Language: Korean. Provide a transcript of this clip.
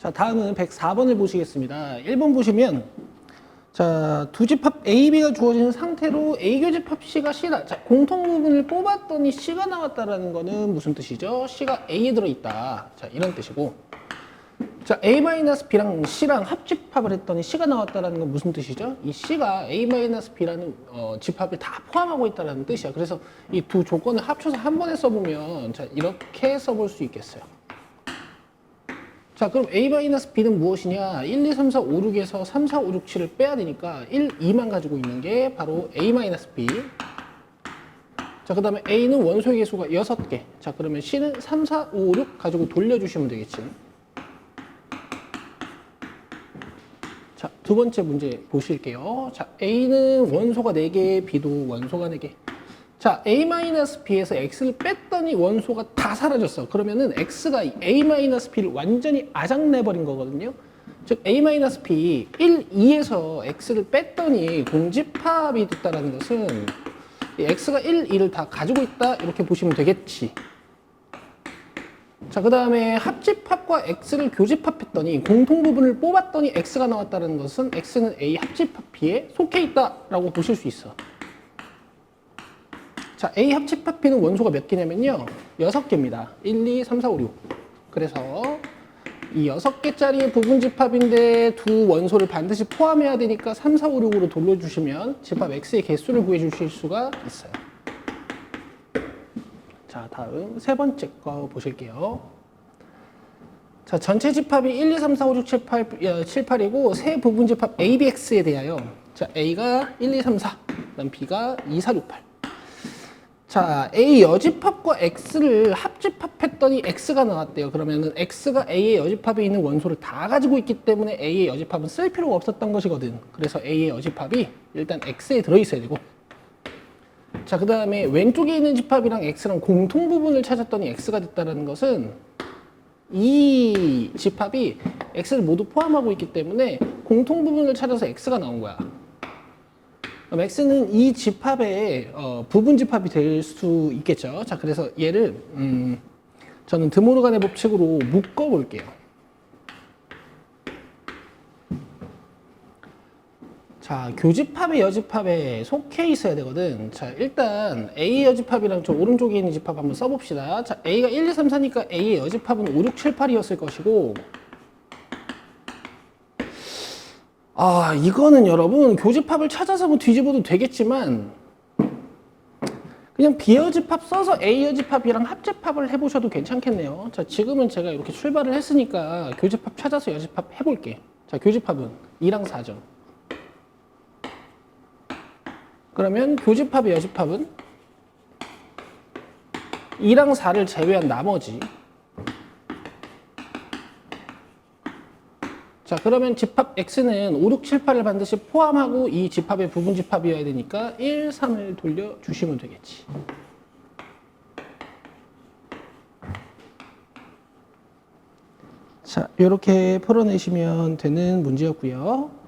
자, 다음은 104번을 보시겠습니다. 1번 보시면 자, 두 집합 A, B가 주어진 상태로 A 교 집합 C가 C다. 자, 공통 부분을 뽑았더니 C가 나왔다라는 거는 무슨 뜻이죠? C가 A에 들어있다. 자, 이런 뜻이고. 자, A-B랑 C랑 합집합을 했더니 C가 나왔다라는 건 무슨 뜻이죠? 이 C가 A-B라는 어, 집합을 다 포함하고 있다라는 뜻이야. 그래서 이 두 조건을 합쳐서 한 번에 써보면 자, 이렇게 써볼 수 있겠어요. 자, 그럼 A-B는 무엇이냐? 1, 2, 3, 4, 5, 6에서 3, 4, 5, 6, 7을 빼야 되니까 1, 2만 가지고 있는 게 바로 A-B. 자, 그 다음에 A는 원소의 개수가 6개. 자, 그러면 C는 3, 4, 5, 6 가지고 돌려주시면 되겠지. 자, 두 번째 문제 보실게요. 자, A는 원소가 4개, B도 원소가 4개. 자, A-B에서 X를 뺐더니 원소가 다 사라졌어. 그러면은 X가 A-B를 완전히 아작내버린 거거든요. 즉, A-B 1, 2에서 X를 뺐더니 공집합이 됐다는 것은 이 X가 1, 2를 다 가지고 있다. 이렇게 보시면 되겠지. 자, 그 다음에 합집합과 X를 교집합했더니 공통 부분을 뽑았더니 X가 나왔다는 것은 X는 A 합집합 B에 속해 있다라고 보실 수 있어. 자, A 합집합 B는 원소가 몇 개냐면요. 6개입니다. 1, 2, 3, 4, 5, 6. 그래서 이 6개짜리 부분 집합인데 두 원소를 반드시 포함해야 되니까 3, 4, 5, 6으로 돌려주시면 집합 X의 개수를 구해 주실 수가 있어요. 자, 다음 세 번째 거 보실게요. 자, 전체 집합이 1, 2, 3, 4, 5, 6, 7, 8, 7, 8이고 세 부분 집합 A, B, X에 대하여 자, A가 1, 2, 3, 4, 그다음 B가 2, 4, 6, 8. 자, A 여집합과 X를 합집합했더니 X가 나왔대요. 그러면은 X가 A의 여집합에 있는 원소를 다 가지고 있기 때문에 A의 여집합은 쓸 필요가 없었던 것이거든. 그래서 A의 여집합이 일단 X에 들어있어야 되고 자, 그 다음에 왼쪽에 있는 집합이랑 X랑 공통 부분을 찾았더니 X가 됐다는 것은 이 집합이 X를 모두 포함하고 있기 때문에 공통 부분을 찾아서 X가 나온 거야. X는 이 집합의 어, 부분 집합이 될 수 있겠죠. 자, 그래서 얘를 음, 저는 드모르간의 법칙으로 묶어 볼게요. 자, 교집합의 여집합에 속해 있어야 되거든. 자, 일단 A 여집합이랑 저 오른쪽에 있는 집합 한번 써봅시다. 자, A가 1, 2, 3, 4니까 A의 여집합은 5, 6, 7, 8이었을 것이고 아, 이거는 여러분 교집합을 찾아서 뭐 뒤집어도 되겠지만 그냥 비여집합 써서 A 여집합이랑 합집합을 해보셔도 괜찮겠네요. 자, 지금은 제가 이렇게 출발을 했으니까 교집합 찾아서 여집합 해볼게. 자, 교집합은 2랑 4죠. 그러면 교집합의 여집합은 2랑 4를 제외한 나머지 자 그러면 집합 X는 5, 6, 7, 8을 반드시 포함하고 이 집합의 부분 집합이어야 되니까 1, 3을 돌려주시면 되겠지. 자 이렇게 풀어내시면 되는 문제였고요